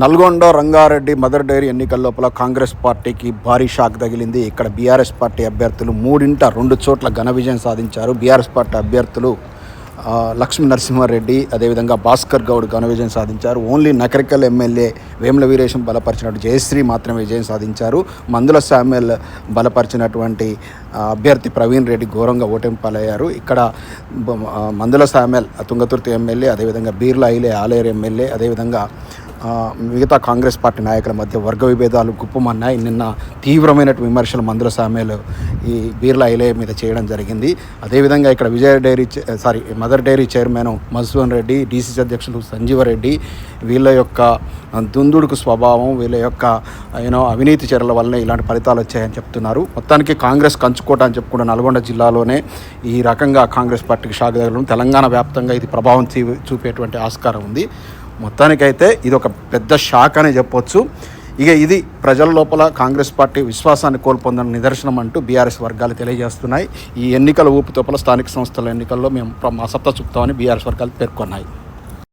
Nalgonda Rangareddy mother dairy ఎన్నికల లోపల కాంగ్రెస్ పార్టీకి భారీ షాక్ తగిలింది. ఇక్కడ బీఆర్ఎస్ పార్టీ అభ్యర్థులు మూడింట రెండు చోట్ల ఘన విజయం సాధించారు. బీఆర్ఎస్ పార్టీ అభ్యర్థులు లక్ష్మీ నరసింహారెడ్డి అదేవిధంగా భాస్కర్ గౌడ్ ఘన విజయం సాధించారు. ఓన్లీ నకరికల్ ఎమ్మెల్యే వేముల వీరేశం బలపరిచినట్టు జయశ్రీ మాత్రమే విజయం సాధించారు. మందుల శామ్యుల్ బలపరిచినటువంటి అభ్యర్థి ప్రవీణ్ రెడ్డి ఘోరంగా ఓటమి పాలయ్యారు ఇక్కడ మందుల శామ్యుల్ తుంగతుర్తి ఎమ్మెల్యే అదేవిధంగా బీర్లా ఐలే ఆలేరు ఎమ్మెల్యే అదేవిధంగా మిగతా కాంగ్రెస్ పార్టీ నాయకుల మధ్య వర్గ విభేదాలు గుప్పమన్నాయి నిన్న తీవ్రమైన విమర్శలు మందుల సామ్యాలు ఈ బీర్లా ఇలే మీద చేయడం జరిగింది. అదేవిధంగా ఇక్కడ Vijaya Dairy sorry Mother Dairy chairman Madhusudan Reddy DCC అధ్యక్షులు సంజీవరెడ్డి వీళ్ళ యొక్క దుందుడుకు స్వభావం వీళ్ళ యొక్క యూనో అవినీతి చర్యల వల్లనే ఇలాంటి ఫలితాలు వచ్చాయని చెప్తున్నారు. మొత్తానికి కాంగ్రెస్ కంచుకోట అని చెప్పుకుంటే నల్గొండ జిల్లాలోనే ఈ రకంగా కాంగ్రెస్ పార్టీకి షాక్ తగలడం తెలంగాణ వ్యాప్తంగా ఇది ప్రభావం చూపేటువంటి ఆస్కారం ఉంది. మొత్తానికైతే ఇది ఒక పెద్ద షాక్ అనే చెప్పొచ్చు. ఇక ఇది ప్రజల లోపల కాంగ్రెస్ పార్టీ విశ్వాసాన్ని కోల్పొందిన నిదర్శనం అంటూ బీఆర్ఎస్ వర్గాలు తెలియజేస్తున్నాయి. ఈ ఎన్నికల ఊపితోపల స్థానిక సంస్థల ఎన్నికల్లో మేము ప్ర- మా సత్తా చూపుతామని బీఆర్ఎస్ వర్గాలు పేర్కొన్నాయి.